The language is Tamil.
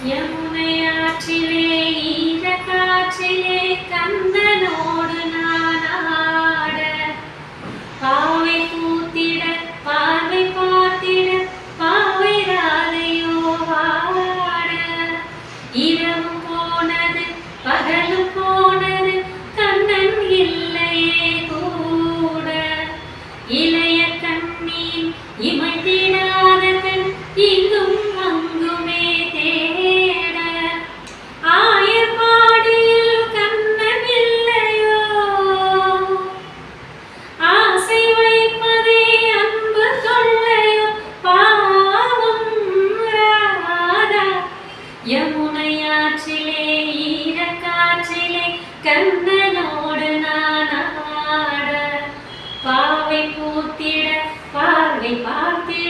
யமுனையாற்றிலே ஈரக்காற்றிலே கந்தனோடு நானாட பாவை பூத்திட பார்வை பார்த்திட பாவை ராதையோ வாட இரவும் போனது பகலும் போனது கண்ணன் இல்லையே கூட. இளைய கண்ணீர் யமுனையாற்றிலே ஈரக்காற்றிலே கண்ணனோடு ஆட. பாவை பூத்திட பார்வை பார்த்திட